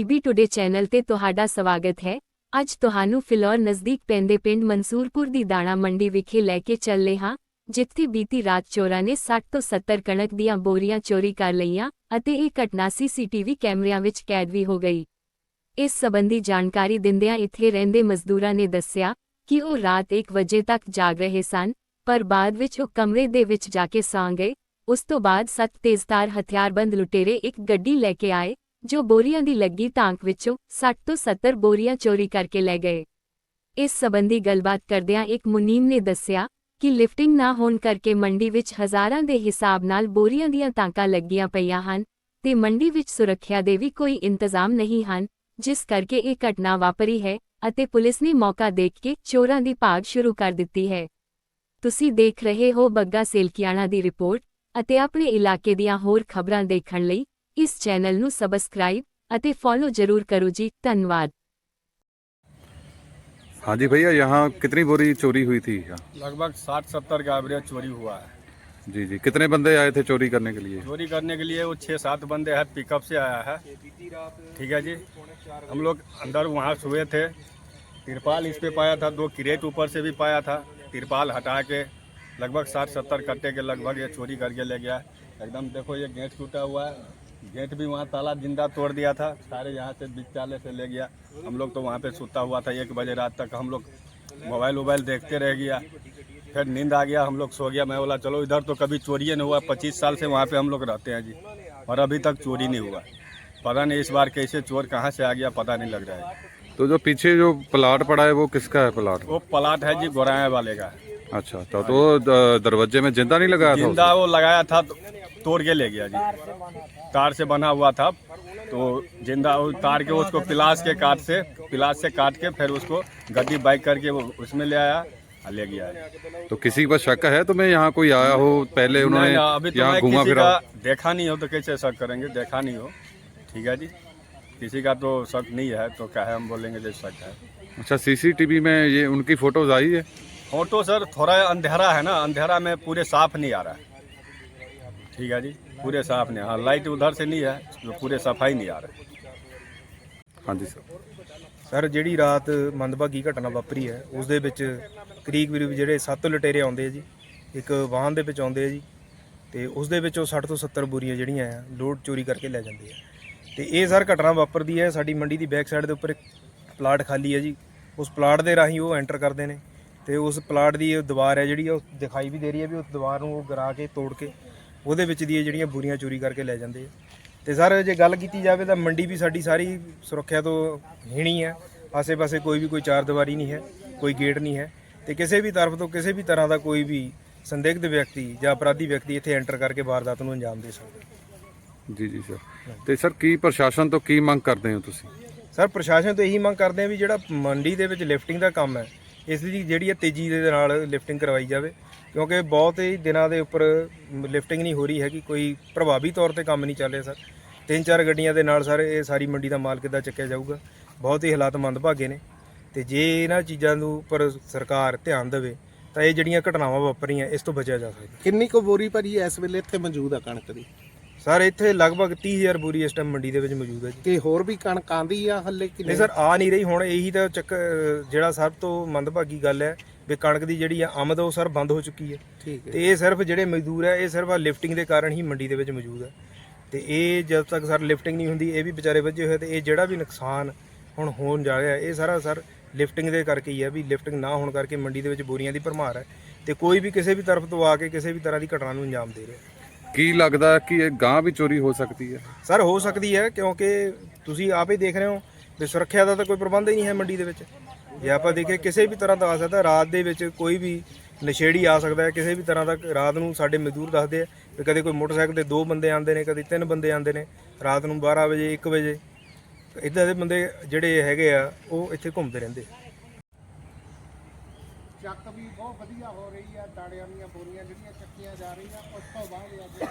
PB today channel ਤੇ ਤੁਹਾਡਾ ਸਵਾਗਤ ਹੈ। ਅੱਜ ਤੁਹਾਨੂੰ ਫਿਲੌਰ ਨਜ਼ਦੀਕ ਪੈਂਦੇ ਪਿੰਡ ਮਨਸੂਰਪੁਰ ਦੀ ਦਾਣਾ ਮੰਡੀ ਵਿਖੇ ਲੈ ਕੇ ਚੱਲੇ ਹਾਂ, ਜਿੱਥੇ ਬੀਤੀ ਰਾਤ ਚੋਰਾਂ ਨੇ 60 ਤੋਂ 70 ਕਣਕ ਦੀਆਂ ਬੋਰੀਆਂ ਚੋਰੀ ਕਰ ਲਈਆਂ ਅਤੇ ਇਹ ਘਟਨਾ ਸੀਸੀਟੀਵੀ ਕੈਮਰਿਆਂ ਵਿੱਚ ਕੈਦ ਵੀ ਹੋ ਗਈ। ਇਸ ਸਬੰਧੀ ਜਾਣਕਾਰੀ ਦਿੰਦਿਆਂ ਇੱਥੇ ਰਹਿੰਦੇ ਮਜ਼ਦੂਰਾਂ ਨੇ ਦੱਸਿਆ ਕਿ ਉਹ ਰਾਤ 1 ਵਜੇ ਤੱਕ ਜਾਗ ਰਹੇ ਸਨ, ਪਰ ਬਾਅਦ ਵਿੱਚ ਉਹ ਕਮਰੇ ਦੇ ਵਿੱਚ ਜਾ ਕੇ ਸੌਂ ਗਏ। ਉਸ ਤੋਂ ਬਾਅਦ ਸੱਤ ਤੇਜ਼ਧਾਰ ਹਥਿਆਰਬੰਦ ਲੁਟੇਰੇ ਇੱਕ ਗੱਡੀ ਲੈ ਕੇ ਆਏ ਜੋ ਬੋਰੀਆਂ ਦੀ ਲੱਗੀ ਤਾਂਕ ਵਿੱਚੋਂ 60 ਤੋਂ 70 ਬੋਰੀਆਂ ਚੋਰੀ ਕਰਕੇ ਲੈ ਗਏ। ਇਸ ਸਬੰਧੀ ਗੱਲਬਾਤ ਕਰਦਿਆਂ ਇੱਕ ਮੁਨੀਮ ਨੇ ਦੱਸਿਆ ਕਿ ਲਿਫਟਿੰਗ ਨਾ ਹੋਣ ਕਰਕੇ ਮੰਡੀ ਵਿੱਚ ਹਜ਼ਾਰਾਂ ਦੇ ਹਿਸਾਬ ਨਾਲ ਬੋਰੀਆਂ ਦੀਆਂ ਤਾਂਕਾਂ ਲੱਗੀਆਂ ਪਈਆਂ ਹਨ ਤੇ ਮੰਡੀ ਵਿੱਚ ਸੁਰੱਖਿਆ ਦੇ ਵੀ ਕੋਈ ਇੰਤਜ਼ਾਮ ਨਹੀਂ ਹਨ, ਜਿਸ ਕਰਕੇ ਇਹ ਘਟਨਾ ਵਾਪਰੀ ਹੈ ਅਤੇ ਪੁਲਿਸ ਨੇ ਮੌਕਾ ਦੇਖ ਕੇ ਚੋਰਾਂ ਦੀ ਭਾਗ ਸ਼ੁਰੂ ਕਰ ਦਿੱਤੀ ਹੈ। ਤੁਸੀਂ ਦੇਖ ਰਹੇ ਹੋ ਬੱਗਾ ਸੇਲਕੀਆਣਾ ਦੀ ਰਿਪੋਰਟ ਅਤੇ ਆਪਣੇ ਇਲਾਕੇ ਦੀਆਂ ਹੋਰ ਖਬਰਾਂ ਦੇਖਣ ਲਈ ਇਸ ਚੈਨਲ ਨੂੰ ਸਬਸਕ੍ਰਾਈਬ ਅਤੇ ਫੋਲੋ ਜ਼ਰੂਰ ਕਰੋ ਜੀ ਧੰਨਵਾਦ हाँ जी भैया यहाँ कितनी बोरी चोरी हुई थी यहाँ? लगभग साठ सत्तर का एवरेज चोरी हुआ है जी जी कितने बंदे आए थे चोरी करने के लिए चोरी करने के लिए वो छः सात बंदे हैं पिकअप से आया है ठीक है जी हम लोग अंदर वहाँ सोए थे तिरपाल इस पे पाया था दो क्रेट ऊपर से भी पाया था तिरपाल हटा के लगभग साठ सत्तर कट्टे के लगभग ये चोरी करके ले गया एकदम देखो ये गेट टूटा हुआ है गेट भी वहाँ ताला ज़िंदा तोड़ दिया था। सारे यहाँ से बिचाले से ले गया। हम लोग तो वहाँ पे सुता हुआ था एक बजे रात तक हम लोग मोबाइल वोबाइल देखते रह गया। फिर नींद आ गया हम लोग सो गया। मैं बोला चलो इधर तो कभी चोरी नहीं हुआ। पच्चीस साल से वहाँ पे हम लोग रहते हैं जी और अभी तक चोरी नहीं हुआ। पता नहीं इस बार कैसे चोर कहाँ से आ गया पता नहीं लग रहा है। तो जो पीछे जो प्लाट पड़ा है वो किसका है प्लाट? वो प्लाट है जी गोराया वाले का। अच्छा तो, तो दरवाजे में ज़िंदा नहीं लगाया था ज़िंदा वो लगाया था तो तोड़ के ले गया जी। तार से बना हुआ था। तो ज़िंदा तार के उसको पिलास के काट से पिलास से काट के फिर उसको गड्डी बाइक करके वो उसमें ले आया ले गया। है। तो किसी पर शक है तो मैं यहाँ कोई आया हो पहले उन्होंने अभी तो यहाँ घूमा फिरा? देखा नहीं हो तो कैसे शक करेंगे? देखा नहीं हो। ठीक है जी। किसी का तो शक नहीं है तो क्या है? हम बोलेंगे जो शक है। अच्छा सीसीटीवी में ये उनकी फ़ोटोज़ आई है? फ़ोटो सर थोड़ा अंधेरा है ना। अंधेरा में पूरे साफ़ नहीं आ रहा। है ठीक है जी पूरे साफ नहीं हाँ लाइट उधर से नहीं है तो पूरे सफाई नहीं आ रहा है हाँ जी सर ਸਰ ਜਿਹੜੀ ਰਾਤ ਮੰਦਭਾਗੀ ਘਟਨਾ ਵਾਪਰੀ ਹੈ ਉਸ ਦੇ ਵਿੱਚ ਕਰੀਬ ਕਰੀਬ ਜਿਹੜੇ ਸੱਤ ਲੁਟੇਰੇ ਆਉਂਦੇ ਆ ਜੀ ਇੱਕ ਵਾਹਨ ਦੇ ਵਿੱਚ ਆਉਂਦੇ ਆ ਜੀ ਤੇ ਉਸ ਦੇ ਵਿੱਚੋਂ 60 ਤੋਂ 70 ਬੋਰੀਆਂ ਜਿਹੜੀਆਂ ਆ ਲੋਡ ਚੋਰੀ ਕਰਕੇ ਲੈ ਜਾਂਦੇ ਆ ਤੇ ਇਹ ਸਰ ਘਟਨਾ ਵਾਪਰਦੀ ਹੈ ਸਾਡੀ ਮੰਡੀ ਦੀ ਬੈਕ ਸਾਈਡ ਦੇ ਉੱਪਰ ਇੱਕ ਪਲਾਟ ਖਾਲੀ ਹੈ ਜੀ ਉਸ ਪਲਾਟ ਦੇ ਰਾਹੀਂ ਉਹ ਐਂਟਰ ਕਰਦੇ ਨੇ ਤੇ ਉਸ ਪਲਾਟ ਦੀ ਇਹ ਦੀਵਾਰ ਹੈ ਜਿਹੜੀ ਉਹ ਦਿਖਾਈ ਵੀ ਦੇ ਰਹੀ ਹੈ ਵੀ ਉਸ ਦੀਵਾਰ ਨੂੰ ਉਹ ਗਰਾ ਕੇ ਤੋੜ ਕੇ ਉਹਦੇ ਵਿੱਚ ਦੀ ਇਹ ਜਿਹੜੀਆਂ ਬੋਰੀਆਂ ਚੋਰੀ ਕਰਕੇ ਲੈ ਜਾਂਦੇ ਆ। ਤੇ ਸਰ ਜੇ ਗੱਲ ਕੀਤੀ ਜਾਵੇ ਤਾਂ ਮੰਡੀ ਵੀ ਸਾਡੀ ਸਾਰੀ ਸੁਰੱਖਿਆ ਤੋਂ ਹੀਣੀ ਹੈ ਆਸੇ-ਪਾਸੇ ਕੋਈ ਵੀ ਕੋਈ ਚਾਰ ਦੀਵਾਰੀ ਨਹੀਂ ਹੈ ਕੋਈ ਗੇਟ ਨਹੀਂ ਹੈ। ਤੇ ਕਿਸੇ ਵੀ ਤਰਫ ਤੋਂ ਕਿਸੇ ਵੀ ਤਰ੍ਹਾਂ ਦਾ ਕੋਈ ਵੀ ਸੰਦਿਗਧ ਵਿਅਕਤੀ ਜਾਂ ਅਪਰਾਧੀ ਵਿਅਕਤੀ ਇੱਥੇ ਐਂਟਰ ਕਰਕੇ ਵਾਰਦਾਤ ਨੂੰ ਅੰਜਾਮ ਦੇ ਸਕਦਾ। ਜੀ ਜੀ ਸਰ ਤੇ ਸਰ ਕੀ ਪ੍ਰਸ਼ਾਸਨ ਤੋਂ ਕੀ ਮੰਗ ਕਰਦੇ ਹੋ ਤੁਸੀਂ? ਸਰ ਪ੍ਰਸ਼ਾਸਨ ਤੋਂ ਇਹੀ ਮੰਗ ਕਰਦੇ ਆ ਵੀ ਜਿਹੜਾ ਮੰਡੀ ਦੇ ਵਿੱਚ ਲਿਫਟਿੰਗ ਦਾ ਕੰਮ ਹੈ ਇਸ ਦੀ ਜਿਹੜੀ ਹੈ ਤੇਜ਼ੀ ਦੇ ਨਾਲ ਲਿਫਟਿੰਗ ਕਰਵਾਈ ਜਾਵੇ, ਕਿਉਂਕਿ ਬਹੁਤ ਹੀ ਦਿਨਾਂ ਦੇ ਉੱਪਰ ਲਿਫਟਿੰਗ ਨਹੀਂ ਹੋ ਰਹੀ ਹੈਗੀ, ਕੋਈ ਪ੍ਰਭਾਵੀ ਤੌਰ ਤੇ ਕੰਮ ਨਹੀਂ ਚੱਲ ਰਿਹਾ ਸਰ। ਤਿੰਨ ਚਾਰ ਗੱਡੀਆਂ ਦੇ ਨਾਲ ਸਰ, ਇਹ ਸਾਰੀ ਮੰਡੀ ਦਾ ਮਾਲ ਕਿੱਦਾਂ ਚੱਕਿਆ ਜਾਊਗਾ, ਬਹੁਤ ਹੀ ਹਾਲਾਤ ਮੰਦਭਾਗੇ ਨੇ। ਤੇ ਜੇ ਇਹਨਾਂ ਚੀਜ਼ਾਂ ਨੂੰ ਉੱਪਰ ਸਰਕਾਰ ਧਿਆਨ ਦੇਵੇ, ਤਾਂ ਇਹ ਜਿਹੜੀਆਂ ਘਟਨਾਵਾਂ ਵਾਪਰੀਆਂ, ਇਸ ਤੋਂ ਬਚਿਆ ਜਾ ਸਕਦਾ। ਕਿੰਨੀ ਕੁ ਬੋਰੀ ਭਰੀ ਇਸ ਵੇਲੇ ਇੱਥੇ ਮੌਜੂਦ ਆ ਕਣਕ ਦੀ? ਸਰ ਇੱਥੇ ਲਗਭਗ 30000 ਬੋਰੀ ਇਸ ਟਾਈਮ ਮੰਡੀ ਦੇ ਵਿੱਚ ਮੌਜੂਦ ਹੈ ਜੀ। ਕਿ ਹੋਰ ਵੀ ਕਣਕ ਆਂਦੀ ਆ ਹੱਲੇ ਕਿ ਨਹੀਂ ਸਰ ਆ ਨਹੀਂ ਰਹੀ ਹੁਣ ਇਹੀ ਤਾਂ ਚੱਕ ਜਿਹੜਾ ਸਭ ਤੋਂ ਮੰਦਭਾਗੀ ਗੱਲ ਹੈ ਵੀ ਕਣਕ ਦੀ ਜਿਹੜੀ ਆ ਆਮਦ ਉਹ ਸਰ ਬੰਦ ਹੋ ਚੁੱਕੀ ਹੈ। ਠੀਕ ਹੈ। ਤੇ ਇਹ ਸਿਰਫ ਜਿਹੜੇ ਮਜ਼ਦੂਰ ਹੈ ਇਹ ਸਿਰਫ ਲਿਫਟਿੰਗ ਦੇ ਕਾਰਨ ਹੀ ਮੰਡੀ ਦੇ ਵਿੱਚ ਮੌਜੂਦ ਹੈ। ਤੇ ਇਹ ਜਦ ਤੱਕ ਸਰ ਲਿਫਟਿੰਗ ਨਹੀਂ ਹੁੰਦੀ ਇਹ ਵੀ ਵਿਚਾਰੇ ਵੱਜੇ ਹੋਏ ਤੇ ਇਹ ਜਿਹੜਾ ਵੀ ਨੁਕਸਾਨ ਹੁਣ ਹੋਣ ਜਾ ਰਿਹਾ ਇਹ ਸਾਰਾ ਸਰ ਲਿਫਟਿੰਗ ਦੇ ਕਰਕੇ ਹੀ ਹੈ ਵੀ ਲਿਫਟਿੰਗ ਨਾ ਹੋਣ ਕਰਕੇ ਮੰਡੀ ਦੇ ਵਿੱਚ ਬੋਰੀਆਂ ਦੀ ਭਰਮਾਰ ਹੈ। ਤੇ ਕੋਈ ਵੀ ਕਿਸੇ ਵੀ ਤਰਫ ਤੋਂ ਆ ਕੇ ਕਿਸੇ ਵੀ ਤਰ੍ਹਾਂ ਦੀ ਘਟਨਾ ਨੂੰ ਅੰਜਾਮ ਦੇ ਰਿਹਾ। ਕੀ ਲੱਗਦਾ ਕਿ ਇਹ ਗਾਂ ਵੀ ਚੋਰੀ ਹੋ ਸਕਦੀ ਹੈ? ਸਰ, ਹੋ ਸਕਦੀ ਹੈ, ਕਿਉਂਕਿ ਤੁਸੀਂ ਆਪ ਹੀ ਦੇਖ ਰਹੇ ਹੋ ਵੀ ਸੁਰੱਖਿਆ ਦਾ ਤਾਂ ਕੋਈ ਪ੍ਰਬੰਧ ਹੀ ਨਹੀਂ ਹੈ ਮੰਡੀ ਦੇ ਵਿੱਚ। ਜੇ ਆਪਾਂ ਦੇਖੀਏ, ਕਿਸੇ ਵੀ ਤਰ੍ਹਾਂ ਦਾ ਆ ਸਕਦਾ, ਰਾਤ ਦੇ ਵਿੱਚ ਕੋਈ ਵੀ ਨਸ਼ੇੜੀ ਆ ਸਕਦਾ ਹੈ, ਕਿਸੇ ਵੀ ਤਰ੍ਹਾਂ ਦਾ ਰਾਤ ਨੂੰ ਸਾਡੇ ਮਜ਼ਦੂਰ ਦੱਸਦੇ ਆ ਵੀ ਕਦੇ ਕੋਈ ਮੋਟਰਸਾਈਕਲ ਤੇ ਦੋ ਬੰਦੇ ਆਉਂਦੇ ਨੇ, ਕਦੇ ਤਿੰਨ ਬੰਦੇ ਆਉਂਦੇ ਨੇ, ਰਾਤ ਨੂੰ 12 ਵਜੇ 1 ਵਜੇ। ਇਦਾਂ ਦੇ ਬੰਦੇ ਜਿਹੜੇ ਹੈਗੇ ਆ, ਉਹ ਇੱਥੇ ਘੁੰਮਦੇ ਰਹਿੰਦੇ। ਆ ਚੱਕ ਵੀ ਬਹੁਤ ਵਧੀਆ ਹੋ ਰਹੀ ਆ ਦਾੜਿਆਂ ਦੀਆਂ ਬੋਰੀਆਂ ਜਿਹੜੀਆਂ ਚੱਕੀਆਂ ਜਾ ਰਹੀਆਂ, ਉਸ ਤੋਂ ਬਾਅਦ ਅੱਜ